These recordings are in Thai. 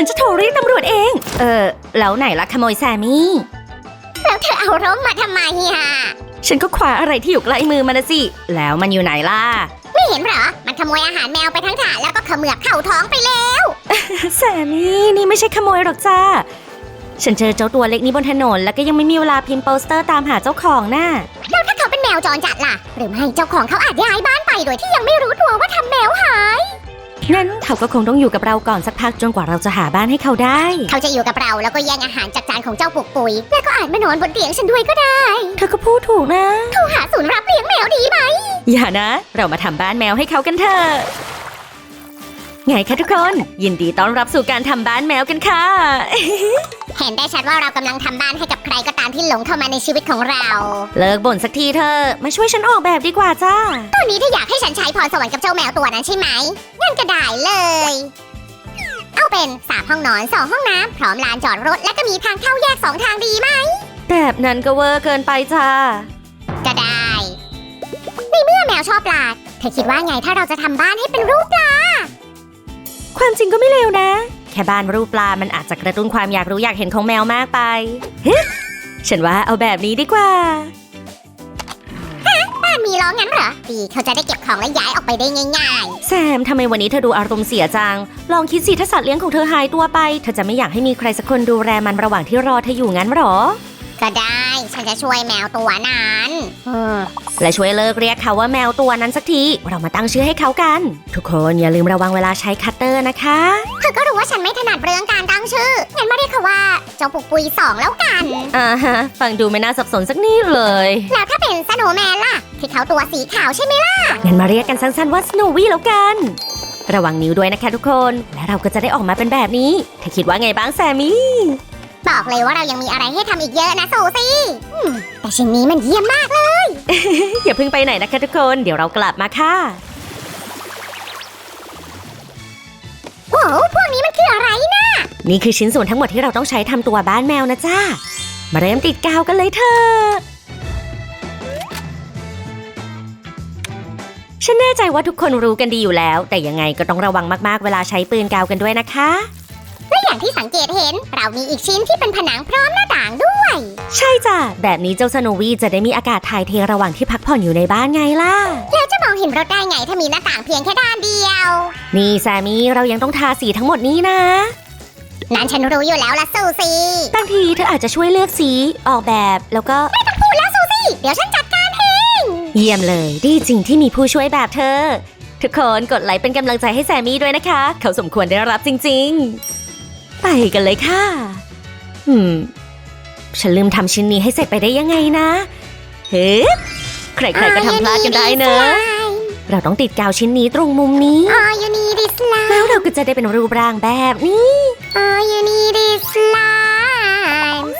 ฉันจะโทรเรียกตำรวจเอง เออ แล้วไหนล่ะขโมยแซมมี่ แล้วเธอเอาร่มมาทำไมอะ ฉันก็คว้าอะไรที่อยู่ใกล้มือมานะสิ แล้วมันอยู่ไหนล่ะ ไม่เห็นเหรอ มันขโมยอาหารแมวไปทั้งถาดแล้วก็เขมือบเข้าท้องไปเลย แซมมี่นี่ไม่ใช่ขโมยหรอกจ้า ฉันเจอเจ้าตัวเล็กนี้บนถนน แล้วก็ยังไม่มีเวลาพิมพ์โปสเตอร์ตามหาเจ้าของน่ะ แล้วถ้าเขาเป็นแมวจรจัดล่ะ หรือไม่เจ้าของเขาอาจย้ายบ้านไปโดยที่ยังไม่รู้ตัวว่าทำแมวหาย งั้นเขาก็คงต้องอยู่กับเราก่อนสักพักจนกว่าเราจะหาบ้านให้เขาได้ เขาจะอยู่กับเราแล้วก็แย่งอาหารจากจานของเจ้าปุกปุย แล้วก็อาจมานอนบนเตียงฉันด้วยก็ได้ เธอก็พูดถูกนะ โทรหาศูนย์รับเลี้ยงแมวดีไหม อย่านะ เรามาทำบ้านแมวให้เขากันเถอะ ไงคะทุกคน ยินดีต้อนรับสู่การทำบ้านแมวกันค่ะ เห็นได้ชัดว่าเรากำลังทำบ้านให้กับใครก็ตามที่หลงเข้ามาในชีวิตของเรา เลิกบ่นสักทีเธอะมาช่วยฉันออกแบบดีกว่าจ้าตัวนี้ถ้าอยากให้ฉันใช้พรสวรรค์กับเจ้าแมวตัวนั้นใช่ไหมงั้นก็ได้เลย เอาเป็นสามห้องนอนสองห้องน้ำพร้อมลานจอดรถและก็มีทางเข้าแยกสองทางดีไหมแบบนั้นก็เวอร์เกินไปจ้า ก็ได้ ในเมื่อแมวชอบปลาเธอคิดว่าไงถ้าเราจะทำบ้านให้เป็นรูปปลา ความจริงก็ไม่เลวนะ แค่บ้านรูปปลา มันอาจจะกระตุ้นความอยากรู้อยากเห็นของแมวมากไปเฮ้ฉันว่าเอาแบบนี้ดีกว่าบ้านมีล้องั้นเหรอ ดีเขาจะได้เก็บของและย้ายออกไปได้ง่ายแซมทำไมวันนี้เธอดูอารมณ์เสียจัง ลองคิดสิถ้าสัตว์เลี้ยงของเธอหายตัวไป เธอจะไม่อยากให้มีใครสักคนดูแลมันระหว่างที่รอเธออยู่งั้นหรอๆ ก็ได้ ฉันจะช่วยแมวตัวนั้น อืม และช่วยเลิกเรียกเขาว่าแมวตัวนั้นสักที เรามาตั้งชื่อให้เขากัน ทุกคนอย่าลืมระวังเวลาใช้คัตเตอร์นะคะ เธอก็รู้ว่าฉันไม่ถนัดเรื่องการตั้งชื่อ งั้นมาเรียกเขาว่าเจ้าปุกปุยสองแล้วกัน อ่าฮะ ฟังดูไม่น่าสับสนสักนิดเลย แล้วถ้าเป็นสโนว์แมนล่ะ ที่เขาตัวสีขาวใช่ไหมล่ะ งั้นมาเรียกกันสั้นๆว่าสโนวี่แล้วกัน ระวังนิ้วด้วยนะคะทุกคน และเราก็จะได้ออกมาเป็นแบบนี้เธอคิดว่าไงบ้างแซมมี่ บอกเลยว่าเรายังมีอะไรให้ทำอีกเยอะนะสูซี่อืมแต่ชิ้นนี้มันเยี่ยมมากเลย อย่าเพิ่งไปไหนนะคะทุกคนเดี๋ยวเรากลับมาค่ะ โอ้โหพวกนี้มันคืออะไรนะนี่คือชิ้นส่วนทั้งหมดที่เราต้องใช้ทำตัวบ้านแมวนะจ้ามาเริ่มติดกาวกันเลยเถอะฉันแน่ใจว่าทุกคนรู้กันดีอยู่แล้ว แต่ยังไงก็ต้องระวังมากๆเวลาใช้ปืนกาวกันด้วยนะคะและ อย่างที่สังเกตเห็น เรามีอีกชิ้นที่เป็นผนังพร้อมหน้าต่างด้วย ใช่จ้ะ แบบนี้เจ้าสโนวีจะได้มีอากาศถ่ายเทระหว่างที่พักผ่อนอยู่ในบ้านไงล่ะ แล้วจะมองเห็นรถได้ไงถ้ามีหน้าต่างเพียงแค่ด้านเดียว นี่แซมมี่เรายังต้องทาสีทั้งหมดนี้นะ นั้นฉันรู้อยู่แล้วละสูซี่ บางทีเธออาจจะช่วยเลือกสีออกแบบแล้วก็ พูดแล้วสูซี่ เดี๋ยวฉันจัดการเอง เยี่ยมเลย ดีจริงที่มีผู้ช่วยแบบเธอ ทุกคนกดไลค์เป็นกำลังใจให้แซมมี่ด้วยนะคะ เขาสมควรได้รับจริง ๆ ไปกันเลยค่ะหืม ฉันลืมทำชิ้นนี้ให้เสร็จไปได้ยังไงนะ เฮ้ใครๆก็ทำพลาดกันได้เนอะ เราต้องติดกาวชิ้นนี้ตรงมุมนี้อ๋อยูนีดิสไลแล้วเราก็จะได้เป็นรูปร่างแบบนี้อ๋อยูนีดิสไล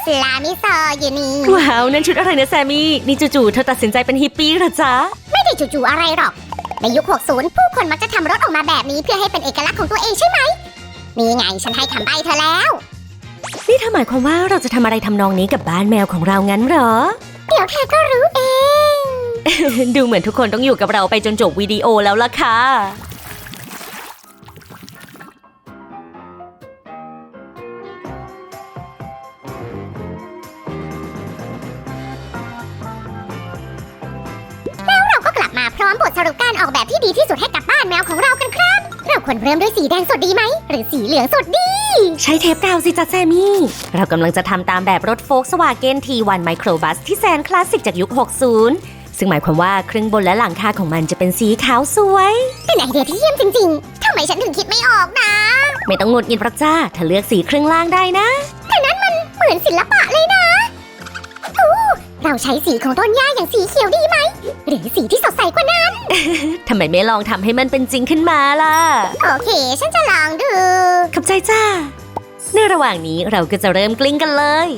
สลามิซอยูนีว้าว นั่นชุดอะไรนะแซมมี่ นี่จู่ๆเธอตัดสินใจเป็นฮิปปี้เหรอจ๊ะ ไม่ได้จู่ๆอะไรหรอก ในยุค 60 ผู้คนมักจะทำรถออกมาแบบนี้เพื่อให้เป็นเอกลักษณ์ของตัวเองใช่ไหม นี่ไงฉันให้คำใบ้เธอแล้ว นี่เธอหมายความว่าเราจะทำอะไรทำนองนี้กับบ้านแมวของเรางั้นเหรอ เดี๋ยวเธอก็รู้เอง ดูเหมือนทุกคนต้องอยู่กับเราไปจนจบวิดีโอแล้วล่ะค่ะเราก็กลับมาพร้อมบทสรุปการออกแบบที่ดีที่สุดให้กับบ้านแมวของเรากันครับเรา ควรเริ่มด้วยสีแดงสดดีไหม หรือสีเหลืองสดดี ใช้เทปกาวสิจ๊ะแซมมี่ เรากำลังจะทำตามแบบรถโฟกสวาเกนทีวันไมโครบัสที่แสนคลาสสิกจากยุค 60 ซึ่งหมายความว่าครึ่งบนและหลังคาของมันจะเป็นสีขาวสวย เป็นไอเดียที่เยี่ยมจริงๆ ทำไมฉันถึงคิดไม่ออกนะ ไม่ต้องหงุดหงิดหรอกจ้าเธอเลือกสีครึ่งล่างได้นะเหมือนศิลปะเลยนะโอ้ เราใช้สีของต้นหญ้าอย่างสีเขียวดีไหม หรือสีที่สดใสกว่านั้น ทำไมไม่ลองทำให้มันเป็นจริงขึ้นมาล่ะ โอเค ฉันจะลองดู ขอบใจจ้า ในระหว่างนี้เราก็จะเริ่มกลิ้งกันเลย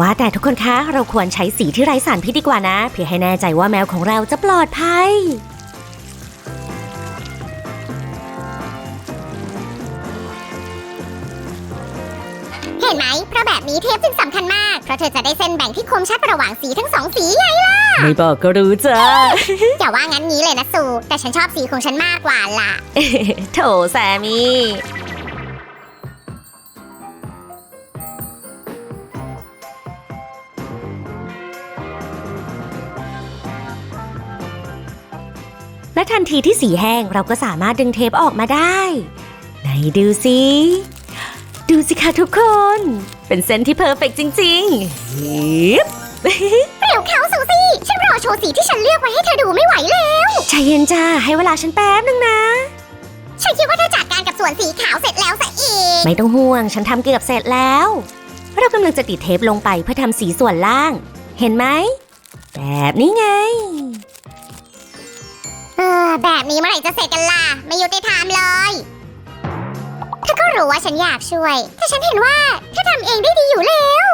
ว่าแต่ทุกคนคะ เราควรใช้สีที่ไร้สารพิษดีกว่านะ เพื่อให้แน่ใจว่าแมวของเราจะปลอดภัย ห็นไหม เพราะแบบนี้เทปจึงสำคัญมาก เพราะเธอจะได้เส้นแบ่งที่คมชัดระหว่างสีทั้งสองสีไงไม่บอกก็รู้จ้า อย่าว่างั้นงี้เลยนะสูแต่ฉันชอบสีของฉันมากกว่าล่ะ โถแซมมี่ และทันทีที่สีแห้งเราก็สามารถดึงเทปออกมาได้ ไหนดูสิ ดูสิคะทุกคน เป็นเส้นที่เพอร์เฟกต์จริงๆฮิปเร็วเขาสูซี่ ฉันรอโชว์สีที่ฉันเลือกไว้ให้เธอดูไม่ไหวเลยใจเย็นจ้าให้เวลาฉันแป๊บนึงนะ ฉันคิดว่าเธอจัดการกับส่วนสีขาวเสร็จแล้วซะอีก ไม่ต้องห่วงฉันทำเกือบเสร็จแล้ว เรากำลังจะติดเทปลงไปเพื่อทำสีส่วนล่าง เห็นไหม แบบนี้ไง เออแบบนี้เมื่อไหร่จะเสร็จกันล่ะ ไม่ยุติธรรม ฉันอยากช่วย แต่ฉันเห็นว่าเธอทำเองได้ดีอยู่แล้ว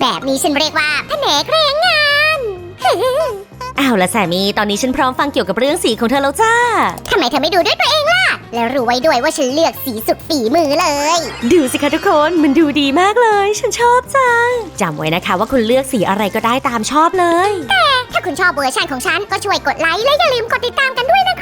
แบบนี้ฉันเรียกว่าแผนกแรงงานอ้าวละแสมีตอนนี้ฉันพร้อมฟังเกี่ยวกับเรื่องสีของเธอแล้วจ้า ทำไมเธอไม่ดูด้วยตัวเองล่ะ และรู้ไว้ด้วยว่าฉันเลือกสีสุดฝีมือเลย ดูสิคะทุกคนมันดูดีมากเลย ฉันชอบจังจำไว้นะคะว่าคุณเลือกสีอะไรก็ได้ตามชอบเลย ถ้าคุณชอบเวอร์ชันของฉันก็ช่วยกดไลค์และอย่าลืมกดติดตามกันด้วยนะครั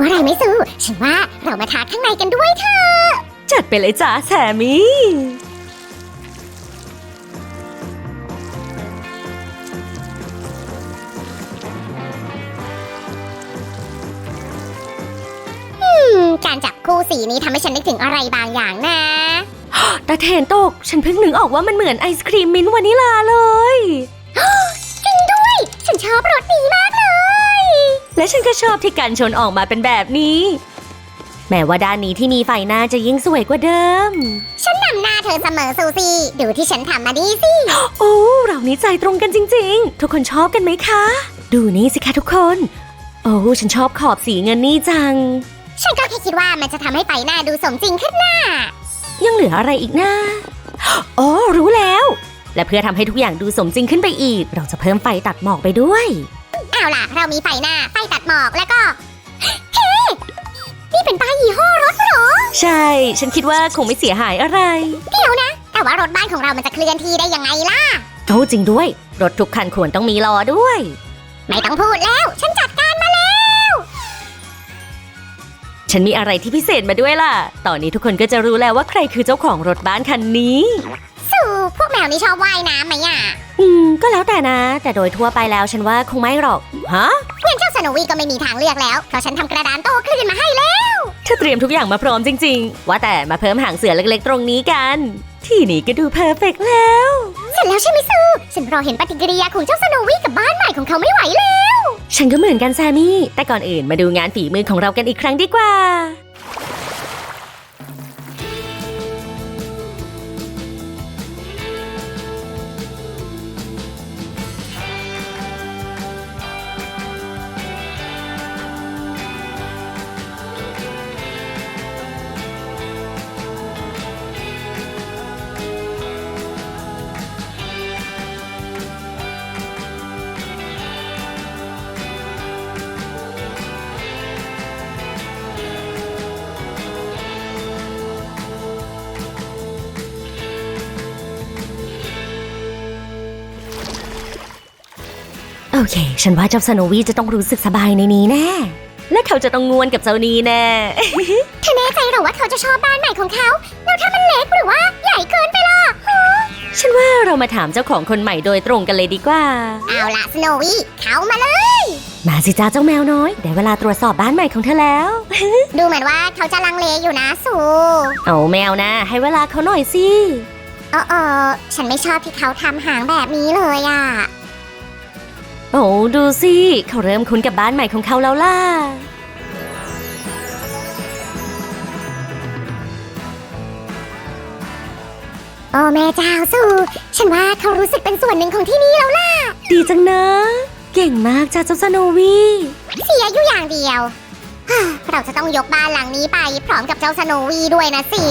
รู้อะไรไหมซูฉันว่าเรามาทาข้างในกันด้วยเถอะจัดไปเลยจ้าแสมีอืมการจับคู่สีนี้ทำให้ฉันนึกถึงอะไรบางอย่างนะ ตาเทนตก ฉันเพิ่งนึกออกว่ามันเหมือนไอศครีมมิ้นท์วานิลาเลย จริงด้วย ฉันชอบรสนี้มากเลย และฉันก็ชอบที่กันชนออกมาเป็นแบบนี้ แม้ว่าด้านนี้ที่มีไฟหน้าจะยิ่งสวยกว่าเดิม ฉันนำหน้าเธอเสมอซูซี่ ดูที่ฉันทำมาดีสิ โอ้เรานี้ใจตรงกันจริง ๆ ทุกคนชอบกันไหมคะ ดูนี่สิคะทุกคน โอ้ฉันชอบขอบสีเงินนี่จัง ฉันก็แค่คิดว่ามันจะทำให้ไปหน้าดูสมจริงขึ้นนะยังเหลืออะไรอีกนะอ๋อรู้แล้ว และเพื่อทำให้ทุกอย่างดูสมจริงขึ้นไปอีก เราจะเพิ่มไฟตัดหมอกไปด้วย เอาล่ะ เรามีไฟหน้า ไฟตัดหมอกแล้วก็ เฮ้ นี่เป็นป้ายยี่ห้อรถเหรอ ใช่ ฉันคิดว่าคงไม่เสียหายอะไร เดี๋ยวนะ แต่ว่ารถบ้านของเรามันจะเคลื่อนที่ได้ยังไงล่ะโอ้จริงด้วย รถทุกคันควรต้องมีล้อด้วย ไม่ต้องพูดแล้ว ฉันจัดการมาแล้ว ฉันมีอะไรที่พิเศษมาด้วยล่ะ ตอนนี้ทุกคนก็จะรู้แล้วว่าใครคือเจ้าของรถบ้านคันนี้สู่ พวกแมวนี่ชอบว่ายน้ำไหมอะอืม ก็แล้วแต่นะ แต่โดยทั่วไปแล้วฉันว่าคงไม่หรอก ฮะ งั้นเจ้าสโนวีก็ไม่มีทางเลือกแล้ว เพราะฉันทำกระดานโต้คลื่นมาให้แล้ว เธอเตรียมทุกอย่างมาพร้อมจริง ๆ ว่าแต่มาเพิ่มหางเสือเล็กๆ ตรงนี้กัน ที่นี่ก็ดูเพอร์เฟกต์แล้ว เสร็จแล้วใช่ไหมซูฉันรอเห็นปฏิกิริยาของเจ้าสโนวีกับบ้านใหม่ของเขาไม่ไหวแล้ว ฉันก็เหมือนกันแซมมี่ แต่ก่อนอื่นมาดูงานฝีมือของเรากันอีกครั้งดีกว่า อเค ฉันว่าเจ้าสโนวีจะต้องรู้สึกสบายในนี้แน่ และเขาจะต้องงวนกับเจ้านี้แน่ เธอแน่ใจเหรอว่าเขาจะชอบบ้านใหม่ของเขา แล้วถ้ามันเล็กหรือว่าใหญ่เกินไปล่ะฉันว่าเรามาถามเจ้าของคนใหม่โดยตรงกันเลยดีกว่า เอาล่ะสโนวีเข้ามาเลย มาสิจ้าเจ้าแมวน้อย ได้เวลาตรวจสอบบ้านใหม่ของเธอแล้ว ดูเหมือนว่าเขาจะลังเลอยู่นะสูเอาแมวนะ ให้เวลาเขาหน่อยสิ เออเออฉันไม่ชอบที่เขาทำหางแบบนี้เลยอะ โอ้ดูสิเขาเริ่มคุ้นกับบ้านใหม่ของเขาแล้วล่ะ โอ้แม่เจ้าสูฉันว่าเขารู้สึกเป็นส่วนหนึ่งของที่นี่แล้วล่ะ ดีจังนะ เก่งมากจ้าเจ้าสโนวีเสียอยู่อย่างเดียวฮ่าเราจะต้องยกบ้านหลังนี้ไป พร้อมกับเจ้าสโนวีด้วยนะสิ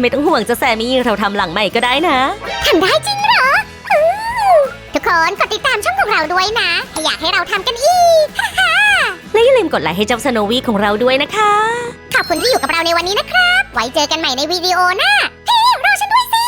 ไม่ต้องห่วงเจ้าแซมมี่เราทำหลังใหม่ก็ได้นะ ทำได้จริง เหรออื้อทุกคนกดเราด้วยนะถ้าอยากให้เราทำกันอีก และอย่าลืมกดไลค์ให้เจ้าสโนวีของเราด้วยนะคะ ขอบคุณที่อยู่กับเราในวันนี้นะครับ ไว้เจอกันใหม่ในวิดีโอหน้าเฮ้ยรอฉันด้วยสิ